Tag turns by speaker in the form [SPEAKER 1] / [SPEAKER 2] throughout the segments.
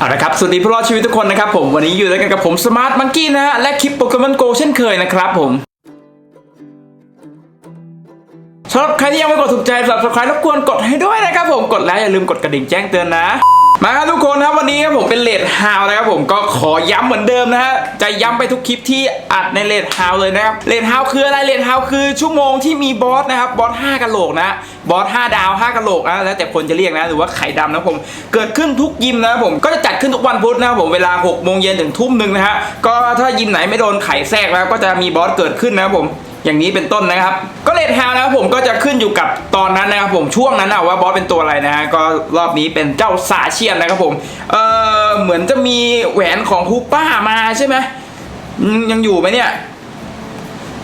[SPEAKER 1] เอาละครับ สวัสดีผู้รอดชีวิตทุกคนนะครับผม วันนี้อยู่ด้วยกันกับผมสมาร์ทมังกี้นะฮะ และคลิปโปเกมอนโกเช่นเคยนะครับผมสำหรับใครที่ยังไม่กดถูกใจสำหรับใครรบกวนกดให้ด้วยนะครับผม กดแล้วอย่าลืมกดกระดิ่งแจ้งเตือนนะ มาครับทุกคนครับวันนี้ครับผมเป็นเลดฮาวนะครับผมก็ขอย้ำเหมือนเดิมนะฮะจะย้ำไปทุกคลิปที่อัดในเลดฮาวเลยนะครับเลดฮาวคืออะไรเลดฮาวคือชั่วโมงที่มีบอสนะครับบอส5กะโหลกนะบอส5ดาว5กะโหลกนะแล้วแต่คนจะเรียกนะหรือว่าไข่ดำนะผมเกิดขึ้นทุกยิมนะครับผมก็จะจัดขึ้นทุกวันพุธนะครับผมเวลา6โมงเย็นถึงทุ่มหนึ่งนะฮะก็ถ้ายิมไหนไม่โดนไข่แทรกนะครับก็จะมีบอสเกิดขึ้นนะครับผม อย่างนี้เป็นต้นนะครับ ก็เลดฮาวนะครับผมก็จะขึ้นอยู่กับตอนนั้นนะครับผมช่วงนั้นนะว่าบอสเป็นตัวอะไรนะฮะก็รอบนี้เป็นเจ้าซาเชียนนะครับผมเออเหมือนจะมีแหวนของฮูป้ามาใช่ไหมยังอยู่ไหมเนี่ย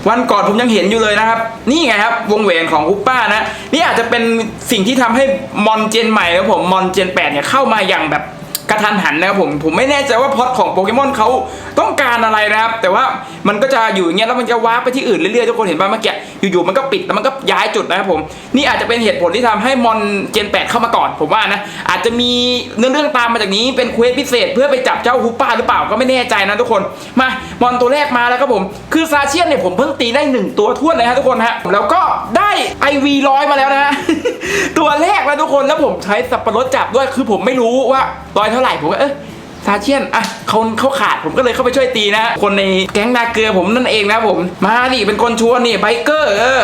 [SPEAKER 1] วันก่อนผมยังเห็นอยู่เลยนะครับ นี่ไงครับ วงแหวนของฮุปป้านะ นี่อาจจะเป็นสิ่งที่ทำให้มอนเจนใหม่ครับผมมอนเจน8เนี่ยเข้ามาอย่างแบบ กระทันหันนะครับผมผมไม่แน่ใจว่าพอดของโปเกมอนเขาต้องการอะไรนะครับ แต่ว่ามันก็จะอยู่อย่างเงี้ยแล้วมันจะว้าร์ปไปที่อื่นเรื่อยๆทุกคนเห็นป่ะเมื่อกี้อยู่ๆมันก็ปิดแล้วมันก็ย้ายจุดนะครับผมนี่อาจจะเป็นเหตุผลที่ทำให้มอนเจน 8 เข้ามาก่อนผมว่านะอาจจะมีเรื่องเรื่องตามมาจากนี้เป็นเควสพิเศษ เพื่อไปจับเจ้าฮุปป้าหรือเปล่าก็ไม่แน่ใจนะทุกคนมามอนตัวแรกมาแล้วครับผม คือซาเชียนเนี่ยผมเพิ่งตีได้หนึ่งตัวท้วนเลยฮะทุกคนฮะแล้วก็ได้ไอวีร้อยมาแล้วนะ ตัวแรกแล้วทุกคนแล้วผมใช้สับปะรดจับด้วยคือผมไม่รู้ว่าร้อยเท่าไหร่ผมก็เออ ซาเชียนอะเขาเขาขาดผมก็เลยเข้าไปช่วยตีนะ คนในแก๊งนาเกลือผมนั่นเองนะผม มาดิเป็นคนชวนนี่ไบเกอร์เออ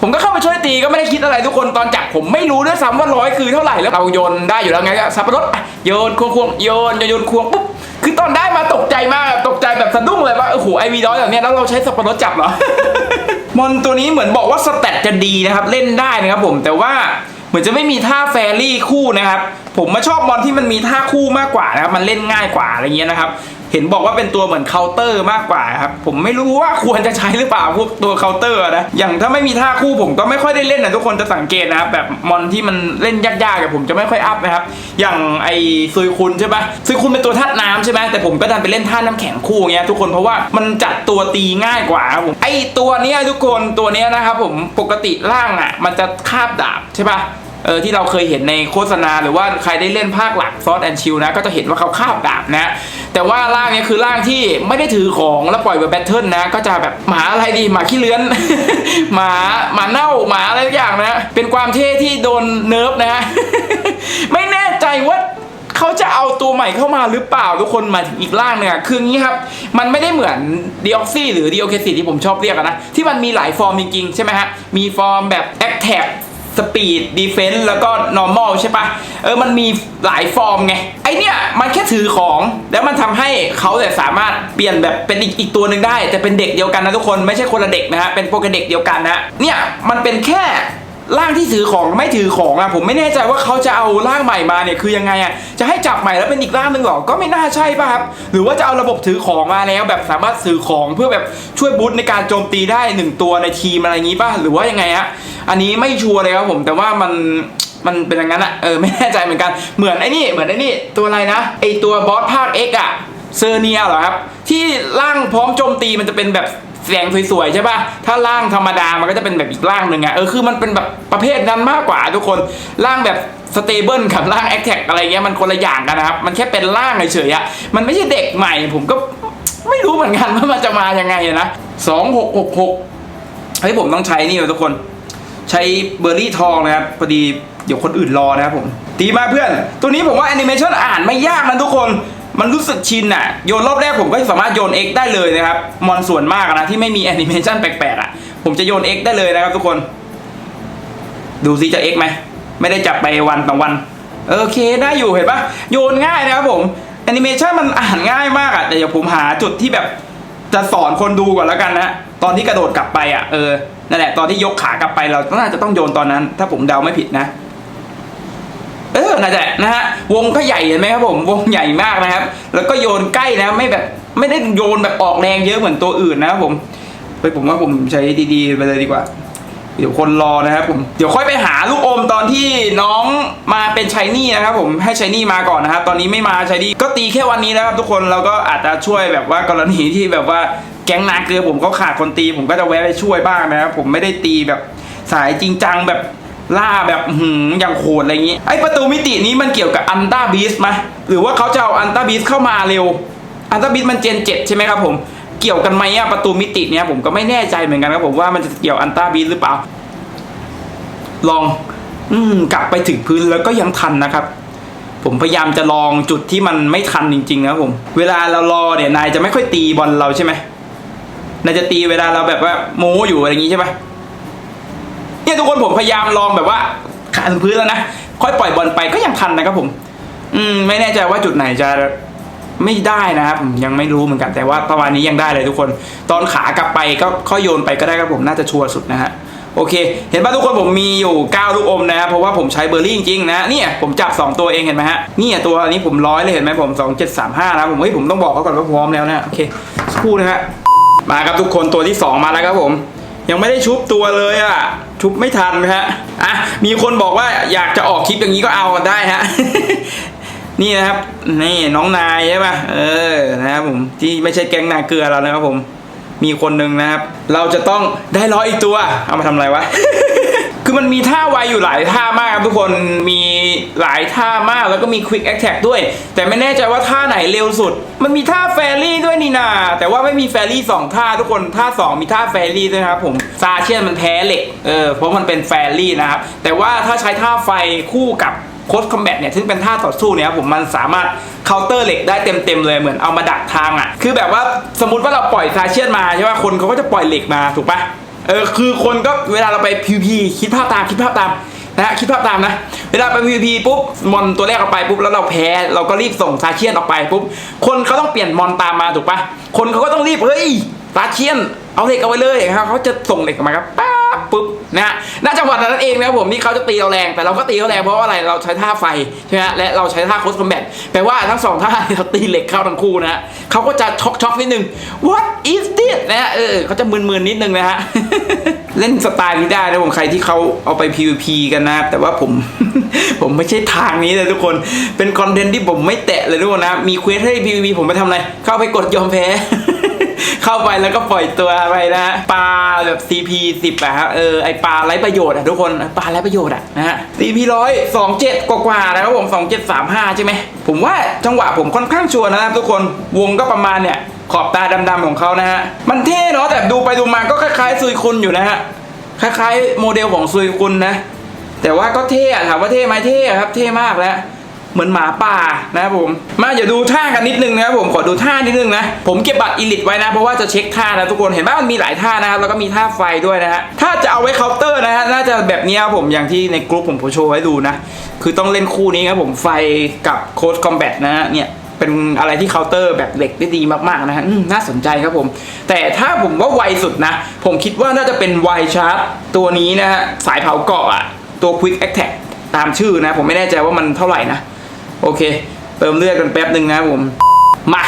[SPEAKER 1] ผมก็เข้าไปช่วยตีก็ไม่ได้คิดอะไรทุกคนตอนจับผมไม่รู้ด้วยซ้ำว่าร้อยคือเท่าไหร่แล้วเราโยนได้อยู่แล้วไงก็สับปะรดโยนควงควงโยนโยนโยนควงปุ๊บคือตอนได้มาตกใจมากตกใจแบบสะดุ้งเลยว่าโอ้โหไอวีร้อยแบบเนี้ยแล้วเราใช้สับปะรดจับเหรอมอนตัวนี้เหมือนบอกว่าสเตตจะดีนะครับเล่นได้นะครับผมแต่ว่า เหมือนจะไม่มีท่าแฟรี่คู่นะครับ ผมมาชอบมอนที่มันมีท่าคู่มากกว่านะครับ มันเล่นง่ายกว่าอะไรเงี้ยนะครับ เห็นบอกว่าเป็นตัวเหมือนเคาน์เตอร์มากกว่าครับ ผมไม่รู้ว่าควรจะใช้หรือเปล่าพวกตัวเคาน์เตอร์นะ อย่างถ้าไม่มีท่าคู่ผมก็ไม่ค่อยได้เล่นนะทุกคนจะสังเกตนะครับแบบมอนที่มันเล่นยากๆกับผมจะไม่ค่อยอัพนะครับ อย่างไอซุยคุณใช่ปะซุยคุณเป็นตัวธาตุน้ำใช่ไหมแต่ผมก็ดันไปเล่นท่าน้ำแข็งคู่เงี้ยทุกคนเพราะว่ามันจัดตัวตีง่ายกว่าครับผมไอตัวเนี้ยทุกคนตัวเนี้ยนะครับผมปกติล่างอะ มันจะคาบดาบใช่ปะ เออที่เราเคยเห็นในโฆษณาหรือว่าใครได้เล่นภาคหลักซอสแอนชิลนะก็จะเห็นว่าเขาคาบดาบนะ แต่ว่าร่างนี้คือร่างที่ไม่ได้ถือของแล้วปล่อยแบบแบทเทิลนะ ก็จะแบบหมาอะไรดีหมาขี้เลื้อน หมาหมาเน่าหมาอะไรทุกอย่างนะ เป็นความเท่ที่โดนเนิร์ฟนะไม่แน่ใจว่าเขาจะเอาตัวใหม่เข้ามาหรือเปล่าทุกคนมาถึงอีกร่างหนึงอะคืองี้ครับ มันไม่ได้เหมือนดีออกซี่หรือดีโอเคซีที่ผมชอบเรียกนะ ที่มันมีหลายฟอร์มจริงๆใช่ไหมฮะมีฟอร์มแบบแอคแท็ก สปีดดีเฟนส์แล้วก็ normal ใช่ปะเออมันมีหลายฟอร์มไง ไอเนี้ยมันแค่ถือของแล้วมันทำให้เขาเนี่ยสามารถเปลี่ยนแบบเป็นอีกอีกตัวหนึ่งได้ แต่เป็นเด็กเดียวกันนะทุกคนไม่ใช่คนละเด็กนะฮะเป็นโปเกเด็กเดียวกันนะเนี่ยมันเป็นแค่ร่างที่ถือของไม่ถือของอะผมไม่แน่ใจว่าเขาจะเอาร่างใหม่มาเนี่ยคือยังไงอะจะให้จับใหม่แล้วเป็นอีกร่างหนึ่งหรอก็ไม่น่าใช่ป่ะครับหรือว่าจะเอาระบบถือของมาแล้ว แบบสามารถถือของเพื่อแบบช่วยบูตในการโจมตีได้หนึ่งตัวในทีมอะไรอย่างงี้ป่ะหรือว่ายังไงฮะ อันนี้ไม่ชัวร์เลยครับผมแต่ว่ามันมันเป็นอย่างนั้นอะเออไม่แน่ใจเหมือนกันเหมือนไอ้นี่เหมือนไอ้นี่ตัวอะไรนะไอตัวบอสภาค X อะเซอร์เนียเหรอครับ ที่ร่างพร้อมโจมตีมันจะเป็นแบบแสงสวยๆใช่ป่ะ ถ้าร่างธรรมดามันก็จะเป็นแบบอีกร่างหนึ่งอะเออคือมันเป็นแบบประเภทนั้นมากกว่าทุกคนร่างแบบสเตเบิลกับร่างแอคแท็กอะไรเงี้ยมันคนละอย่างกันนะครับ มันแค่เป็นร่างเฉยๆอะมันไม่ใช่เด็กใหม่ ผมก็ไม่รู้เหมือนกันว่ามันจะมายังไงนะสองหกหกหกเฮ้ยผมต้องใช้นี่เลยทุกคน ใช้เบอร์รี่ทองนะครับพอดีเดี๋ยวคนอื่นรอนะครับผมตีมาเพื่อน ตัวนี้ผมว่าแอนิเมชันอ่านไม่ยากนะทุกคนมันรู้สึกชินอะโยนรอบแรกผมก็สามารถโยน X ได้เลยนะครับ มอนส่วนมากนะที่ไม่มีแอนิเมชันแปลกๆอะผมจะโยน X ได้เลยนะครับทุกคน ดูซิจะ X ไหม ไม่ได้จับไปวันต่อวัน โอเคได้อยู่เห็นปะโยนง่ายนะครับผมแอนิเมชันมันอ่านง่ายมากอะแต่เดี๋ยวผมหาจุดที่แบบจะสอนคนดูก่อนแล้วกันนะ ตอนที่กระโดดกลับไปอะเออนั่นแหละตอนที่ยกขากลับไปเราน่าจะต้องโยนตอนนั้น ถ้าผมเดาไม่ผิดนะ เออน่าจะนะฮะวงก็ใหญ่เห็นไหมครับผมวงใหญ่มากนะครับ แล้วก็โยนใกล้นะไม่แบบไม่ได้โยนแบบออกแรงเยอะเหมือนตัวอื่นนะครับผมไปผมว่าผมใช้ดีๆไปเลยดีกว่า เดี๋ยวคนรอนะครับผมเดี๋ยวค่อยไปหาลูกอมตอนที่น้องมาเป็นชายนี่นะครับผมให้ชายนี่มาก่อนนะครับ ตอนนี้ไม่มาชายนี่ก็ตีแค่วันนี้นะครับ ทุกคนเราก็อาจจะช่วยแบบว่ากรณีที่แบบว่า แก๊งนาเกลือผมเขาขาดคนตี ผมก็จะแวะไปช่วยบ้างนะครับผมไม่ได้ตีแบบสายจริงจังแบบล่าแบบหืออย่างโหดอะไรอย่างงี้ ไอประตูมิตินี้มันเกี่ยวกับอันต้าบีสไหมหรือว่าเขาจะเอาอันต้าบีสเข้ามาเร็ว อันต้าบีสมันเจนเจ็ดใช่ไหมครับผม เกี่ยวกันไหมอะประตูมิติเนี้ยผมก็ไม่แน่ใจเหมือนกันครับผมว่ามันจะเกี่ยวอันต้าบีสหรือเปล่า ลอง อืมกลับไปถึงพื้นแล้วก็ยังทันนะครับ ผมพยายามจะลองจุดที่มันไม่ทันจริงๆนะครับผม เวลาเรารอเนี่ยนายจะไม่ค่อยตีบอลเราใช่ไหม น่าจะตีเวลาเราแบบว่าโม้อยู่อะไรอย่างงี้ใช่ไหมเนี่ยทุกคนผมพยายามลองแบบว่าขาถึงพื้นแล้วนะค่อยปล่อยบอลไปก็ยังทันนะครับผม อืม ไม่แน่ใจว่าจุดไหนจะไม่ได้นะครับผมยังไม่รู้เหมือนกันแต่ว่าประมาณนี้ยังได้เลยทุกคน ตอนขากลับไปก็ค่อยโยนไปก็ได้ครับผมน่าจะชัวร์สุดนะฮะโอเค เห็นป่ะทุกคนผมมีอยู่ 9 ลูกอมนะครับเพราะว่าผมใช้เบอร์รี่จริงๆนะเนี่ยผมจับ 2 ตัวเองเห็นไหมฮะเนี่ยตัวนี้ผมร้อยเลยเห็นไหมผม 2735นะผมเฮ้ยผมต้องบอกเขาก่อนว่าพร้อมแล้วนะโอเคสักครู่นะฮะ มาครับทุกคนตัวที่ 2 มาแล้วครับผม ยังไม่ได้ชุบตัวเลยอะ ชุบไม่ทันนะฮะอะมีคนบอกว่าอยากจะออกคลิปอย่างนี้ก็เอาได้ฮะนี่นะครับนี่น้องนายใช่ป่ะเออนะครับผมที่ไม่ใช่แก๊งนาเกลือเรานะครับผม มีคนหนึ่งนะครับ เราจะต้องได้ร้อยอีกตัว เอามาทำอะไรวะ คือมันมีท่าไวอยู่หลายท่ามากครับทุกคนมีหลายท่ามากแล้วก็มี Quick Attack ด้วย แต่ไม่แน่ใจว่าท่าไหนเร็วสุด มันมีท่าแฟรี่ด้วยนี่นาแต่ว่าไม่มีแฟรี่สองท่าทุกคนท่าสองมีท่าแฟรี่ด้วยครับผมซาเชียนมันแพ้เหล็กเออเพราะมันเป็นแฟรี่นะครับแต่ว่าถ้าใช้ท่าไฟคู่กับโค s คอมแบทเนี่ยซึ่งเป็นท่าต่อสู้เนี่ยผมมันสามารถเคาน์เตอร์เหล็กได้เต็มๆเลยเหมือนเอามาดักทางอะ คือแบบว่าสมมติว่าเราปล่อยซาเชียนมาใช่ป่ะคนเขาก็จะปล่อยเหล็กมาถูกปะ เออคือคนก็เวลาเราไป PVP คิดภาพตามคิดภาพตามนะฮะคิดภาพตามนะ เวลาไป PVP ปุ๊บมอนตัวแรกออกไปปุ๊บแล้วเราแพ้เราก็รีบส่งซาเชียนออกไปปุ๊บคนเขาต้องเปลี่ยนมอนตามมาถูกปะคนเขาก็ต้องรีบเฮ้ยซาเชียนเอาเหล็กเอาไว้เลยครับเขาจะส่งเหล็กมาครับป๊าบ ปุ๊บนะฮะณจังหวะนั้นเองนะครับผมที่เขาจะตีเราแรงแต่เราก็ตีเขาแรงเพราะว่าอะไรเราใช้ท่าไฟใช่ไหมและเราใช้ท่าโคสคอมแบทแปลว่าทั้งสองท่าเราตีเหล็กเข้าทั้งคู่นะฮะเขาก็จะช็อกช็อกนิดนึง what is this นะฮะเออเขาจะมึนๆนิดนึงนะฮะเล่นสไตล์นี้ได้นะผมใครที่เขาเอาไป PVP กันนะครับแต่ว่าผมผมไม่ใช่ทางนี้เลยทุกคนเป็นคอนเทนต์ที่ผมไม่แตะเลยทุกคนนะมีเควสให้ PVP ผมไปทำอะไรเข้าไปกดยอมแพ้ แล้วก็ปล่อยตัวไปนะปลาแบบ CP 10อะครับเออไอปลาไร้ประโยชน์อะทุกคนปลาไร้ประโยชน์อะนะฮะ CP ร้อยสองเจ็ดกว่าๆนะครับผมสองเจ็ดสามห้าใช่ไหมผมว่าจังหวะผมค่อนข้างชัวร์นะครับทุกคนวงก็ประมาณเนี่ยขอบตาดำๆของเขานะฮะ มันเท่เนาะแต่ดูไปดูมาก็คล้ายๆซุยคุณอยู่นะฮะ คล้ายๆ โมเดลของซุยคุณนะ แต่ว่าก็เท่อะถามว่าเท่ไหมเท่อะครับ เท่มากแล้ว เหมือนหมาป่านะครับผมมาอย่าดูท่ากันนิดนึงนะครับผมขอดูท่านิดนึงนะผมเก็บบัตรอีลิตไว้นะเพราะว่าจะเช็คท่านะทุกคนเห็นว่ามันมีหลายท่านะครับแล้วก็มีท่าไฟด้วยนะฮะถ้าจะเอาไว้เคาน์เตอร์นะฮะน่าจะแบบนี้ครับผมอย่างที่ในกลุ่มผมโชว์ไว้ดูนะคือต้องเล่นคู่นี้ครับผมไฟกับโค้ดคอมแบทนะฮะเนี่ยเป็นอะไรที่เคาน์เตอร์แบบเหล็กได้ดีมากๆนะฮะน่าสนใจครับผม แต่ถ้าผมว่าไวสุดนะ ผมคิดว่าน่าจะเป็นไวชาร์ t ตัวนี้นะฮะสายเผาเกาะอะตัว Quick Attack ตามชื่อนะ ผมไม่แน่ใจว่ามันเท่าไหร่นะ โอเค เติมเลือดกันแป๊บหนึ่งนะผม มา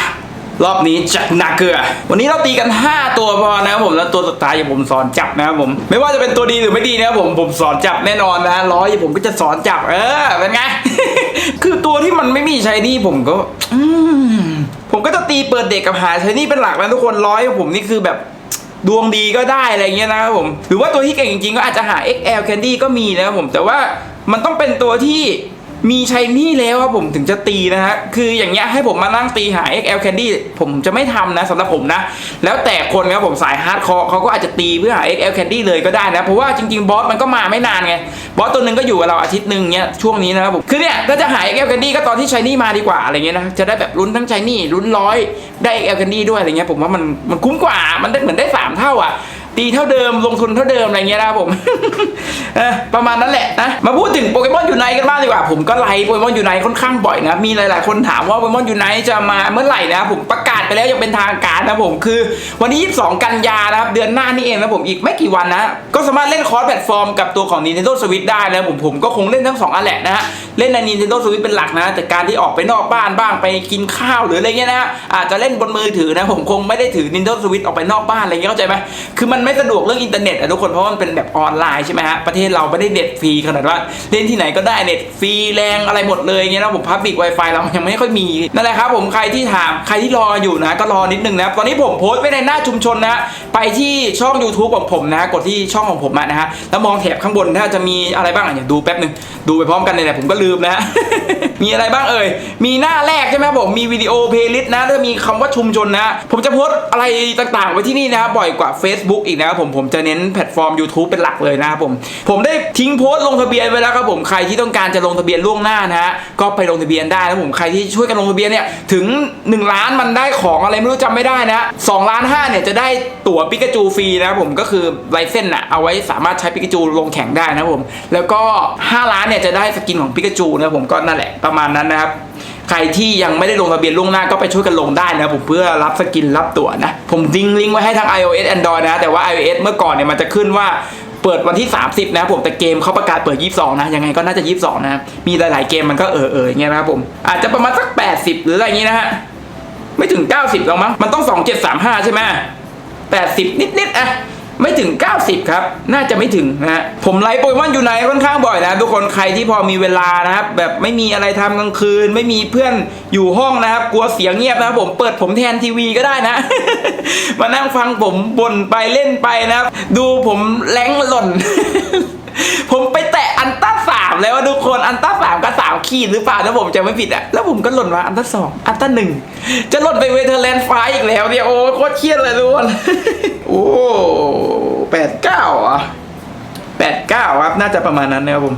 [SPEAKER 1] รอบนี้จัดหนักเกลือ วันนี้เราตีกัน 5 ตัวพอนะครับผมแล้วตัวสุดท้ายอย่าผมสอนจับนะครับผม ไม่ว่าจะเป็นตัวดีหรือไม่ดีนะครับผมผมสอนจับแน่นอนนะร้อยผมก็จะสอนจับ เออเป็นไง คือตัวที่มันไม่มีใช้นี่ผมก็ผมก็จะตีเปิดเด็กกับหาใช้นี่เป็นหลักนะทุกคนร้อยผมนี่คือแบบดวงดีก็ได้อะไรเงี้ยนะครับผม หรือว่าตัวที่เก่งจริงๆก็อาจจะหา XL Candy ก็มีนะครับผมแต่ว่ามันต้องเป็นตัวที่ มีชัยนี่แล้วครับผมถึงจะตีนะฮะ คืออย่างเงี้ยให้ผมมานั่งตีหา XL Candy ผมจะไม่ทำนะสำหรับผมนะ แล้วแต่คนครับผมสายฮาร์ดคอร์เขาก็อาจจะตีเพื่อหา XL Candy เลยก็ได้นะ เพราะว่าจริงๆ บอสมันก็มาไม่นานไง บอสตัวหนึ่งก็อยู่กับเราอาทิตย์หนึ่งเงี้ยช่วงนี้นะครับผม คือเนี่ยถ้าจะหา XL Candy ก็ตอนที่ชัยนี่มาดีกว่าอะไรเงี้ยนะ จะได้แบบลุ้นทั้งชัยนี่ลุ้นร้อยได้ XL Candy ด้วยอะไรเงี้ยผมว่ามันมันคุ้มกว่ามันได้เหมือนได้สามเท่าอะ ตีเท่าเดิมลงทุนเท่าเดิมอะไรเงี้ยนะครับผมประมาณนั้นแหละนะมาพูดถึงโปเกมอนยูไนกันบ้างดีกว่า ผมก็ไลฟ์โปเกมอนยูไนค่อนข้างบ่อยนะมีหลาย ๆ คนถามว่าโปเกมอนยูไนจะมาเมื่อไหร่นะผมประกาศไปแล้วอย่างเป็นทางการนะผมคือ วันที่ 22 กันยานะครับเดือนหน้านี่เองนะผมอีกไม่กี่วันนะก็สามารถเล่นคอร์สแพลตฟอร์มกับตัวของ Nintendo Switch ได้นะผมผมก็คงเล่นทั้งสองอันแหละนะฮะเล่นใน Nintendo Switch เป็นหลักนะ แต่การที่ออกไปนอกบ้านบ้างไปกินข้าวหรืออะไรเงี้ยนะฮะอาจจะเล่นบนมือถือนะผมคงไม่ได้ถือ Nintendo Switch ออกไปนอกบ้านอะไรเงี้ยเข้าใจไหมคือมันไม่สะดวกเรื่องอินเทอร์เน็ตอะทุกคนเพราะว่ามันเป็นแบบออนไลน์ใช่ไหมฮะประเทศเราไม่ได้เน็ตฟรีขนาดว่าเล่นที่ไหนก็ได้เน็ตฟรีแรงอะไรหมดเลยเงี้ยนะผมพับบิกไวไฟเรายังไม่ค่อยมีนั่นแหละครับผมใครที่ถามใครที่รออยู่นะก็รอนิดนึงนะตอนนี้ผมโพสต์ไว้ในหน้าชุมชนนะไปที่ช่อง YouTube ของผมนะกดที่ช่องของผมนะฮะแล้วมองแถบข้างบนถ้าจะมีอะไรบ้างอะเดี๋ยวดูแป๊บหนึ่งดูไปพร้อมกันเลยแหละผมก็ลืมนะมีอะไรบ้างเอ่ยมีหน้าแรกใช่ไหมบผมมีวิดีโอเพลย์ลิสต์นะแล้วมีคำว่าชุมชนนะ ผมจะโพสต์อะไรต่างๆ ไว้ที่นี่นะครับบ่อยกว่า Facebook อีกนะครับผมผมจะเน้นแพลตฟอร์ม YouTube เป็นหลักเลยนะครับผม ผมได้ทิ้งโพสต์ลงทะเบียนไว้แล้วครับผมใครที่ต้องการจะลงทะเบียนล่วงหน้านะฮะก็ไปลงทะเบียนได้นะผมใครที่ช่วยกันลงทะเบียนเนี่ยถึง 1 ล้านมันได้ของอะไรไม่รู้จำไม่ได้นะ2ล้าน5เนี่ยจะได้ตั๋วปิกาจูฟรีนะครับผมก็คือไลเซนน่ะเอาไว้สามารถใช้ปิกาจูลงแข่งได้นะครับผมแล้วก็ 5 ล้านเนี่ยจะได้สกินของปิกาจูนะครับผมก็นั่นแหละประมาณนั้นนะครับ ใครที่ยังไม่ได้ลงทะเบียนล่วงหน้าก็ไปช่วยกันลงได้นะผมเพื่อรับสกินรับตั๋วนะ ผมทิ้งลิงก์ไว้ให้ทั้ง iOS Android นะ แต่ว่า iOS เมื่อก่อนเนี่ยมันจะขึ้นว่าเปิดวันที่ 30 นะผมแต่เกมเขาประกาศเปิด 22 นะ ยังไงก็น่าจะ 22 นะมีหลาย ๆ เกมมันก็เออเอออย่างเงี้ยนะครับผมอาจจะประมาณสัก 80 หรืออะไรอย่างงี้นะฮะไม่ถึง 90หรอกมั้งมันต้อง 2735 ใช่ไหม80 นิด ๆ อะ ไม่ถึง 90 ครับ น่าจะไม่ถึงนะฮะผมไลฟ์โปเกมอนอยู่ในค่อนข้างบ่อยนะทุกคนใครที่พอมีเวลานะครับ แบบไม่มีอะไรทำกลางคืน ไม่มีเพื่อนอยู่ห้องนะครับ กลัวเสียงเงียบนะครับผมเปิดผมแทนทีวีก็ได้นะ มานั่งฟังผมบ่นไปเล่นไปนะครับ ดูผมแรงหล่น ผมไปแตะอันต้าสามแล้วทุกคนอันต้าสามกับสามขีดหรือเปล่าถ้าผมจะไม่ผิดอะแล้วผมก็หล่นมาอันต้าสองอันต้าหนึ่งจะหล่นไปเวเทอร์แลนด์ไฟอีกแล้วเนี่ยโอ้โคตรเครียดเลยทุกคนโอ้ แปดเก้าอะแปดเก้าครับ น่าจะประมาณนั้นนะครับผม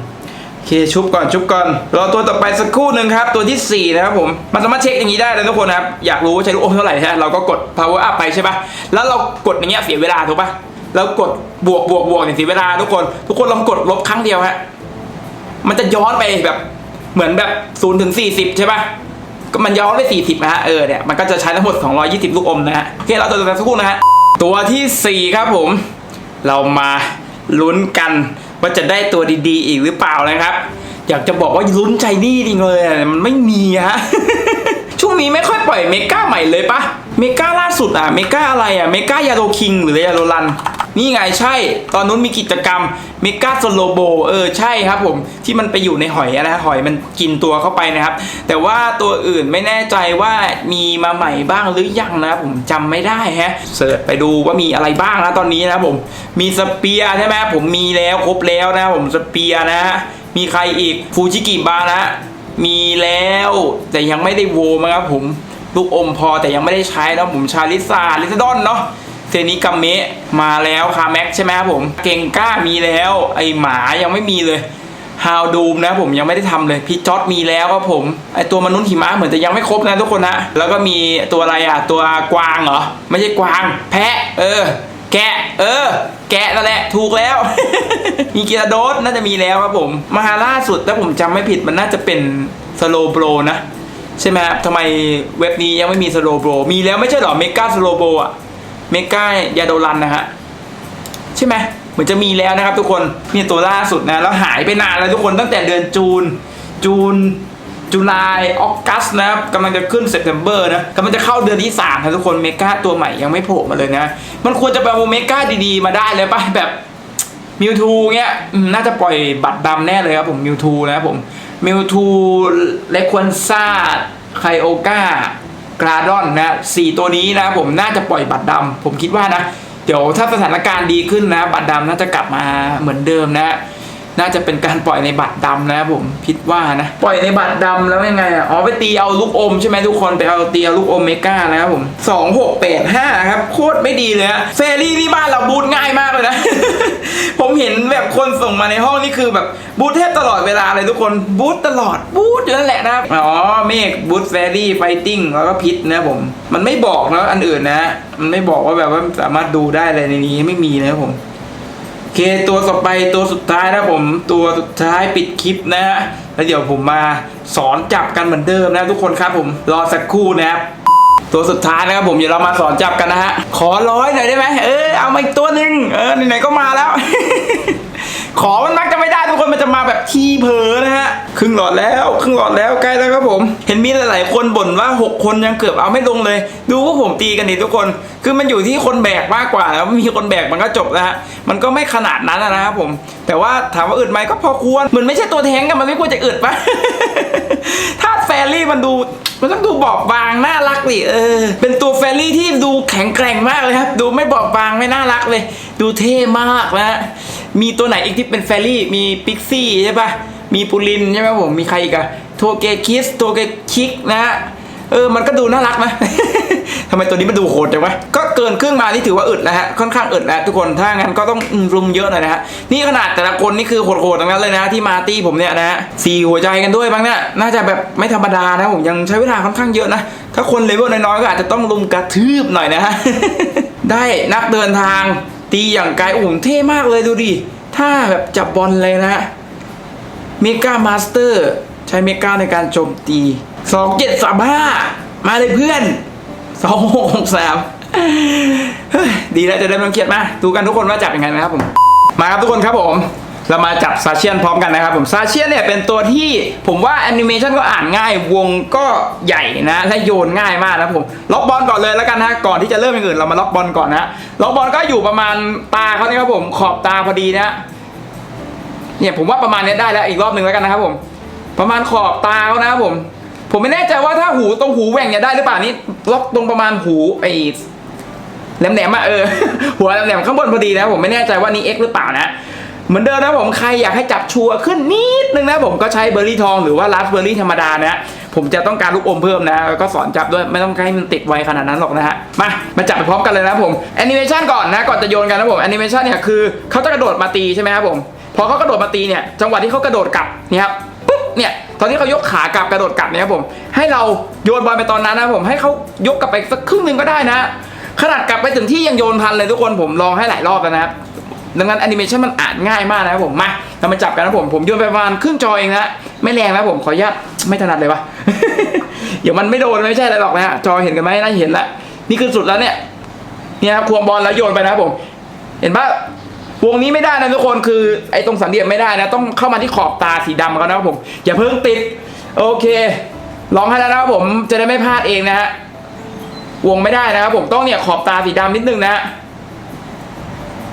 [SPEAKER 1] โอเคชุบก่อนชุบก่อนรอตัวต่อไปสักครู่หนึ่งครับ ตัวที่สี่นะครับผม มันสามารถเช็คอย่างนี้ได้เลยทุกคนนะครับ อยากรู้ว่าใช้ลูกอมเท่าไหร่ใช่ไหมเราก็กด power up ไปใช่ปะแล้วเรากดอย่างเงี้ยเสียเวลาถูกปะแล้วกดบวกบวกบวกเนี่ยเสียเวลาทุกคน ทุกคนลองกดลบครั้งเดียวฮะมันจะย้อนไปแบบเหมือนแบบ0ูนย์ถึงสี่สิบใช่ปะก็มันย้อนไปสี่สิบนะฮะเออเนี่ยมันก็จะใช้ทั้งหมด220ลูกอมนะฮะโอเคเราตัวต่อไปสักครู่นะฮะตัวที่4ครับผม เรามาลุ้นกันว่าจะได้ตัวดีๆ อีกหรือเปล่านะครับ อยากจะบอกว่าลุ้นใจนี่จริงเลยมันไม่มีฮะช่วงนี้ไม่ค่อยปล่อยเมกาใหม่เลยปะเมกาล่าสุดอะเมกาอะไรอะเมกายาโรคิงหรือยาโรลัน นี่ไงใช่ ตอนนู้นมีกิจกรรมเมกาโซโลโบเออใช่ครับผมที่มันไปอยู่ในหอยอะนะหอยมันกินตัวเข้าไปนะครับ แต่ว่าตัวอื่นไม่แน่ใจว่ามีมาใหม่บ้างหรือยังนะผมจำไม่ได้ฮะเสิร์ชไปดูว่ามีอะไรบ้างนะตอนนี้นะผมมีสเปียร์ใช่ไหมผมมีแล้วครบแล้วนะผมสเปียร์นะมีใครอีกฟูจิกิบานะมีแล้ว แต่ยังไม่ได้โวมาครับผมลูกอมพอแต่ยังไม่ได้ใช้นะผมชาลิซาลิซาดอนเนาะ เซนิกัมเมะมาแล้วคาแม็กใช่ไหมครับผม เก่งก้ามีแล้ว ไอหมายังไม่มีเลยฮาวดูมนะผมยังไม่ได้ทำเลยพี่จอดมีแล้วครับผมไอตัวมนุษย์หิมะเหมือนจะยังไม่ครบนะทุกคนนะแล้วก็มีตัวอะไรอะตัวกวางเหรอไม่ใช่กวาง แพะ เออ แกะ เออ แกะนั่นแหละถูกแล้ว มีกีราโดสน่าจะมีแล้วครับผมมาล่าสุดถ้าผมจำไม่ผิดมันน่าจะเป็นสโลโบรนะใช่ไหมครับทำไมเว็บนี้ยังไม่มีสโลโบรมีแล้วไม่ใช่หรอเมกาสโลโบอะ เมกายาโดรันนะฮะใช่ไหมเหมือนจะมีแล้วนะครับ ทุกคนนี่ตัวล่าสุดนะแล้วหายไปนานแล้วทุกคนตั้งแต่เดือนจูน จูนจุลายออกัสนะครับกำลังจะขึ้นเซปเทมเบอร์นะกำลังจะเข้าเดือนที่3ครับทุกคนเมกาตัวใหม่ยังไม่โผล่มาเลยนะ มันควรจะไปเอาเมกาดีๆ มาได้เลยป่ะแบบมิวทูเงี้ยน่าจะปล่อยบัตรดำแน่เลยครับผมมิวทูนะครับผมมิวทูเลควนซ่าไคโอกา กราดอนนะสี่ตัวนี้นะผมน่าจะปล่อยบัตรดำผมคิดว่านะ เดี๋ยวถ้าสถานการณ์ดีขึ้นนะ บัตรดำน่าจะกลับมาเหมือนเดิมนะ น่าจะเป็นการปล่อยในบัตรดำนะครับผมคิดว่านะ ปล่อยในบัตรดำแล้วยังไงอะอ๋อไปตีเอาลูกอมใช่ไหมทุกคนไปเอาตีเอาลูกอมเมกานะครับผมสองหกแปดห้าครับโคตรไม่ดีเลยฮะเฟรี่ที่บ้านเราบูทง่ายมากเลยนะ ผมเห็นแบบคนส่งมาในห้องนี่คือแบบบูทแทบตลอดเวลาเลยทุกคนบูทตลอดบูทอยู่นั่นแหละนะครับอ๋อเมฆบูทเฟรี่ไฟติ้งแล้วก็พิษนะผม มันไม่บอกนะอันอื่นนะ มันไม่บอกว่าแบบว่าสามารถดูได้อะไรในนี้ไม่มีนะครับผม เคตัวต่อไปตัวสุดท้ายนะผมตัวสุดท้ายปิดคลิปนะฮะแล้วเดี๋ยวผมมาสอนจับกันเหมือนเดิมนะทุกคนครับผมรอสักครู่นะครับตัวสุดท้ายนะครับผมเดี๋ยวเรามาสอนจับกันนะฮะขอร้อยหน่อยได้ไหมเออเอามาอีกตัวหนึ่งเออไหนๆก็มาแล้ว ขอมันมักจะไม่ได้ทุกคนมันจะมาแบบทีเผลอนะฮะครึ่งหลอดแล้วครึ่งหลอดแล้วใกล้แล้วครับผม เห็นมีหลาย ๆ คนบ่นว่า 6 คนยังเกือบเอาไม่ลงเลย ดูว่าผมตีกันดิทุกคน คือมันอยู่ที่คนแบกมากกว่าแล้วมีคนแบกมันก็จบแล้วฮะมันก็ไม่ขนาดนั้นนะครับผม แต่ว่าถามว่าอึดไหมก็พอควรเหมือนไม่ใช่ตัวแทงกันมันไม่ควรจะอึดปะถ้าแฟรี่มันดูมันต้องดูบอบบางน่ารักดิเออ เป็นตัวแฟรี่ที่ดูแข็งแกร่งมากเลยครับ ดูไม่บอบบางไม่น่ารักเลย ดูเท่มากนะฮะ มีตัวไหนอีกที่เป็นแฟรี่ มีปิกซี่ใช่ปะมีปูลินใช่ไหมผมมีใครอีกอะโทเกคิสโทเกคิกนะฮะเออ มันก็ดูน่ารักนะทำไมตัวนี้มันดูโหดจังวะ ก็เกินครึ่งมานี่ถือว่าอึดแล้วฮะ ค่อนข้างอึดแล้วทุกคน ถ้างั้นก็ต้องรุมเยอะหน่อยนะฮะ นี่ขนาดแต่ละคนนี่คือโหดๆทั้งนั้นเลยนะที่มาตี้ผมเนี่ยนะฮะสี่หัวใจกันด้วยบ้างเนี่ย น่าจะแบบไม่ธรรมดานะผมยังใช้เวลาค่อนข้างเยอะนะ ถ้าคนเลเวลน้อยๆก็อาจจะต้องลุมกระทืบหน่อยนะฮะ ได้นักเดินทาง ตีอย่างไกลโอ้โหเท่มากเลยดูดิถ้าแบบจับบอลเลยนะเมกามาสเตอร์ใช้เมกาในการโจมตีสองเจ็ดสามห้ามาเลยเพื่อนสองหกสามดีแล้วจะได้ไม่ต้องเครียดมา ดูกันทุกคนว่าจับยังไงนะครับผม มาครับทุกคนครับผม เรามาจับซาเชียนพร้อมกันนะครับผมซาเชียนเนี่ยเป็นตัวที่ผมว่าแอนิเมชันก็อ่านง่ายวงก็ใหญ่นะและโยนง่ายมากนะผมล็อกบอลก่อนเลยแล้วกันนะก่อนที่จะเริ่มอย่างอื่นเรามาล็อกบอลก่อนนะล็อกบอลก็อยู่ประมาณตาเขาเนี่ยครับผมขอบตาพอดีนะเนี่ยผมว่าประมาณนี้ได้แล้วอีกรอบหนึ่งแล้วกันนะครับผม ประมาณขอบตาเขานะครับผม ผมไม่แน่ใจว่าถ้าหูตรงหูแหว่งเนี่ยได้หรือเปล่านี่ล็อกตรงประมาณหูไอ้แหลมๆอะเออหัวแหลมๆข้างบนพอดีนะผมไม่แน่ใจว่านี่ X หรือเปล่านะ เหมือนเดิมนะผมใครอยากให้จับชัวร์ขึ้นนิดนึงนะผมก็ใช้เบอร์รี่ทองหรือว่าราสเบอร์รี่ธรรมดานะผมจะต้องการลูกอมเพิ่มนะแล้วก็สอนจับด้วยไม่ต้องให้มันติดไวขนาดนั้นหรอกนะฮะมามาจับไปพร้อมกันเลยนะผมแอนิเมชันก่อนนะก่อนจะโยนกันนะผมแอนิเมชันเนี่ยคือเขาจะกระโดดมาตีใช่ไหมครับผมพอเขากระโดดมาตีเนี่ยจังหวะที่เขากระโดดกลับเนี่ยครับปุ๊บเนี่ยตอนที่เขายกขากลับกระโดดกลับเนี่ยครับผมให้เราโยนบอลไปตอนนั้นนะผมให้เขายกกลับไปสักครึ่งหนึ่งก็ได้นะขนาดกลับไปถึงที่ยังโยนทันเลยทุกคนผมลองให้หลายรอบแล้วนะครับ ดังนั้นแอนิเมชันมันอ่านง่ายมากนะครับผมมาเรามาจับกันนะผมผมโยนไปประมาณครึ่งจอเองนะไม่แรงนะผมขออนุญาตไม่ถนัดเลยวะเดี๋ยวมันไม่โดนไม่ใช่อะไรหรอกนะฮะจอเห็นกันไหมน่าเห็นละนี่คือสุดแล้วเนี่ยเนี่ยครับควงบอลแล้วโยนไปนะครับผม เห็นปะวงนี้ไม่ได้นะทุกคนคือไอ้ตรงสันเหลี่ยมไม่ได้นะ ต้องเข้ามาที่ขอบตาสีดำเขานะครับผม อย่าเพิ่งติด โอเคลองให้แล้วนะครับผมจะได้ไม่พลาดเองนะฮะวงไม่ได้นะครับผมต้องเนี่ยขอบตาสีดำนิดนึงนะฮะ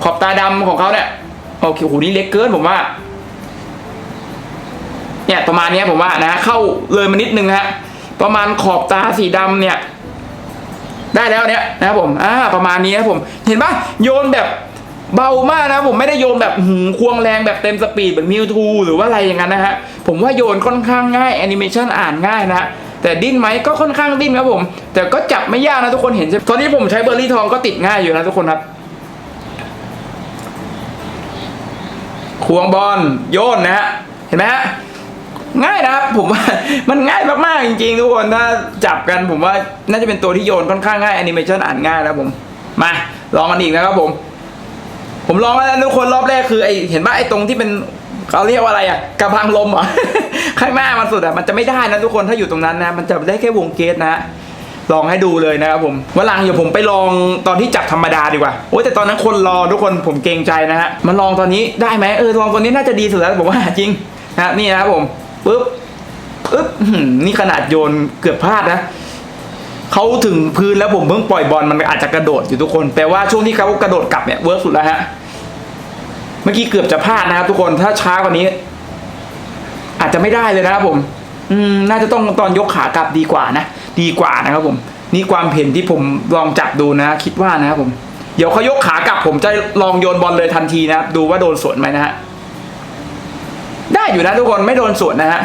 [SPEAKER 1] ขอบตาดำของเขาเนี่ยโอเคโหนี่เล็กเกินผมว่า เนี่ยประมาณนี้ผมว่านะ เข้าเลยมานิดนึงนะฮะประมาณขอบตาสีดำเนี่ย ได้แล้วเนี่ยนะครับผมอ่าประมาณนี้นะครับผม เห็นปะโยนแบบเบามากนะผมไม่ได้โยนแบบหืมควงแรงแบบเต็มสปีดแบบมิวทูหรือว่าอะไรอย่างนั้นนะฮะผมว่าโยนค่อนข้างง่ายแอนิเมชันอ่านง่ายนะฮะแต่ดิ้นไหมก็ค่อนข้างดิ้นครับผม แต่ก็จับไม่ยากนะทุกคนเห็นใช่ตอนนี้ผมใช้เบอร์รี่ทองก็ติดง่ายอยู่นะทุกคนครับ ควงบอลโยนนะฮะเห็นไหมฮะง่ายนะครับผมว่ามันง่ายมากๆจริงๆทุกคนถ้าจับกันผมว่าน่าจะเป็นตัวที่โยนค่อนข้างง่ายแอนิเมชันอ่านง่ายนะครับผมมาลองกันอีกนะครับผม ผมลองแล้วทุกคนรอบแรกคือไอเห็นป่ะไอตรงที่เป็นเขาเรียกว่าอะไรอะกระพังลมเหรอข้างหน้ามันสุดอะมันจะไม่ได้นะทุกคนถ้าอยู่ตรงนั้นนะ มันจะได้แค่วงเกตนะ ลองให้ดูเลยนะครับผมวันหลังเดี๋ยวผมไปลองตอนที่จับธรรมดาดีกว่าโอ้ยแต่ตอนนั้นคนรอทุกคนผมเกรงใจนะฮะมาลองตอนนี้ได้ไหมเออลองตอนนี้น่าจะดีสุดแล้วผมว่าจริงนะนี่นะครับผมปึ๊บปึ๊บนี่ขนาดโยนเกือบพลาดนะเขาถึงพื้นแล้วผมเพิ่งปล่อยบอลมันอาจจะกระโดดอยู่ทุกคนแปลว่าช่วงที่เขากระโดดกลับเนี่ยเวิร์กสุดแล้วฮะเมื่อกี้เกือบจะพลาดนะครับ ทุกคนถ้าช้ากว่านี้ อาจจะไม่ได้เลยนะครับผม อืม น่าจะต้องตอนยกขากลับดีกว่านะ ดีกว่านะครับผม นี่ความเห็นที่ผมลองจับดูนะ คิดว่านะครับผม เดี๋ยวเขายกขากลับผมจะลองโยนบอลเลยทันทีนะครับดูว่าโดนสวนไหมนะฮะได้อยู่นะทุกคนไม่โดนสวนนะฮะ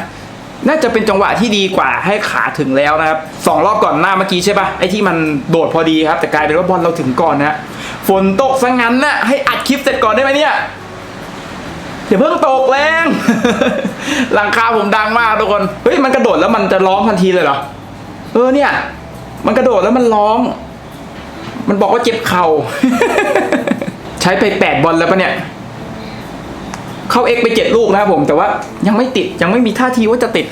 [SPEAKER 1] น่าจะเป็นจังหวะที่ดีกว่าให้ขาถึงแล้วนะครับสองรอบก่อนหน้าเมื่อกี้ใช่ปะไอ้ที่มันโดดพอดีครับ แต่กลายเป็นว่าบอลเราถึงก่อนนะฮะฝนตกซะงั้นนะให้อัดคลิปเสร็จก่อนได้ไหมเนี่ยอย่าเพิ่งตกแรงหลังคาผมดังมากทุกคนเฮ้ยมันกระโดดแล้วมันจะร้องทันทีเลยเหรอ เออเนี่ย มันกระโดดแล้วมันร้อง มันบอกว่าเจ็บเข่า ใช้ไปแปดบอลแล้วปะเนี่ย เข้าเอ็กไปเจ็ดลูกนะครับผม แต่ว่ายังไม่ติดยังไม่มีท่าทีว่าจะติด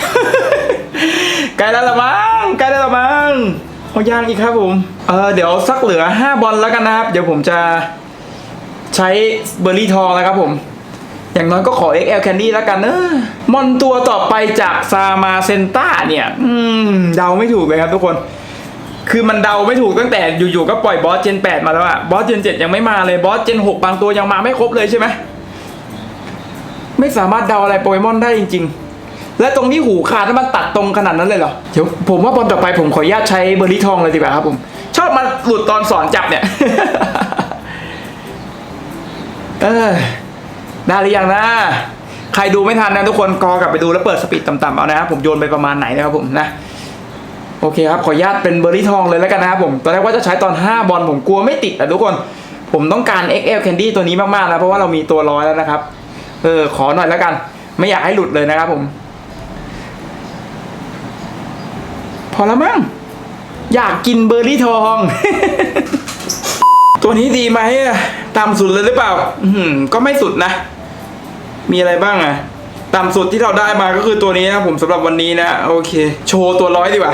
[SPEAKER 1] ใกล้แล้วละมั้งใกล้แล้วละมั้งเอาย่างอีกครับผมเออเดี๋ยวสักเหลือห้าบอลแล้วกันนะครับ เดี๋ยวผมจะใช้เบอร์รี่ทองแล้วครับผม อย่างน้อยก็ขอ XL Candy แล้วกันเนอะมอนตัวต่อไปจากซามาเซนต้าเนี่ย อืม เดาไม่ถูกเลยครับทุกคน คือมันเดาไม่ถูกตั้งแต่อยู่ๆก็ปล่อยบอสเจน 8 มาแล้วอะบอสเจน 7 ยังไม่มาเลยบอสเจน 6 บางตัวยังมาไม่ครบเลยใช่ไหมไม่สามารถเดาอะไรโปเกมอนได้จริง ๆ และตรงที่หูขาดนั้นมันตัดตรงขนาดนั้นเลยเหรอ เดี๋ยวผมว่าบอลต่อไปผมขออนุญาตใช้เบอร์รี่ทองเลยดีกว่าครับผม ชอบมาหลุดตอนสอนจับเนี่ย เออ ได้หรือยังนะใครดูไม่ทันนะทุกคนกอกลับไปดูแล้วเปิดสปีดต่ำๆเอานะครับผมโยนไปประมาณไหนนะครับผมนะโอเคครับ ขออนุญาตเป็นเบอร์รี่ทองเลยแล้วกันนะครับผมตอนแรกว่าจะใช้ตอน 5 บอลผมกลัวไม่ติดอะทุกคน ผมต้องการ XL Candy ตัวนี้มากๆนะเพราะว่าเรามีตัวร้อยแล้วนะครับ เออ ขอหน่อยแล้วกัน ไม่อยากให้หลุดเลยนะครับผม พอแล้วมั้งอยากกินเบอร์รี่ทอง ตัวนี้ดีไหมตามสุดเลยหรือเปล่า อืมก็ไม่สุดนะ มีอะไรบ้างอะต่ำสุดที่เราได้มาก็คือตัวนี้นะผมสำหรับวันนี้นะโอเค โชว์ตัวร้อยดีกว่า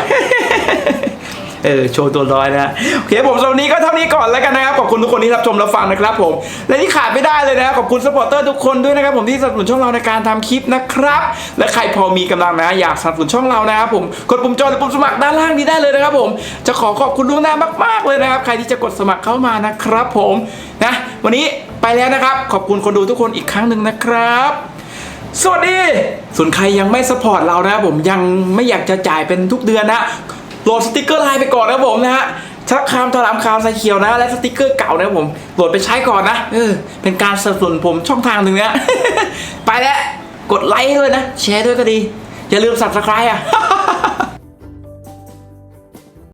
[SPEAKER 1] เออโชว์ตัวร้อยนะโอเคผมสำหรับวันนี้ก็เท่านี้ก่อนแล้วกันนะครับขอบคุณทุกคนที่รับชมรับฟังนะครับผมและที่ขาดไม่ได้เลยนะขอบคุณสปอร์เตอร์ทุกคนด้วยนะครับผมที่สนับสนุนช่องเราในการทำคลิปนะครับ และใครพอมีกำลังนะอยากสนับสนุนช่องเรานะครับผมกดปุ่มจอยหรือปุ่มสมัครด้านล่างนี้ได้เลยนะครับผมจะขอขอบคุณล่วงหน้ามากๆเลยนะครับใครที่จะกดสมัครเข้ามานะครับผมนะวันนี้ ไปแล้วนะครับ ขอบคุณคนดูทุกคนอีกครั้งหนึ่งนะครับ สวัสดี ส่วนใครยังไม่สปอร์ตเรานะครับผมยังไม่อยากจะจ่ายเป็นทุกเดือนนะโหลดสติกเกอร์ไลน์ไปก่อนนะผมนะฮะชักคามทลามคามใส่เขียวนะ และสติกเกอร์เก่านะผมโหลดไปใช้ก่อนนะเออเป็นการสนับสนุนผมช่องทางหนึ่งนะไปแล้วกดไลค์ด้วยนะ แชร์ด้วยก็ดี อย่าลืม subscribe อะ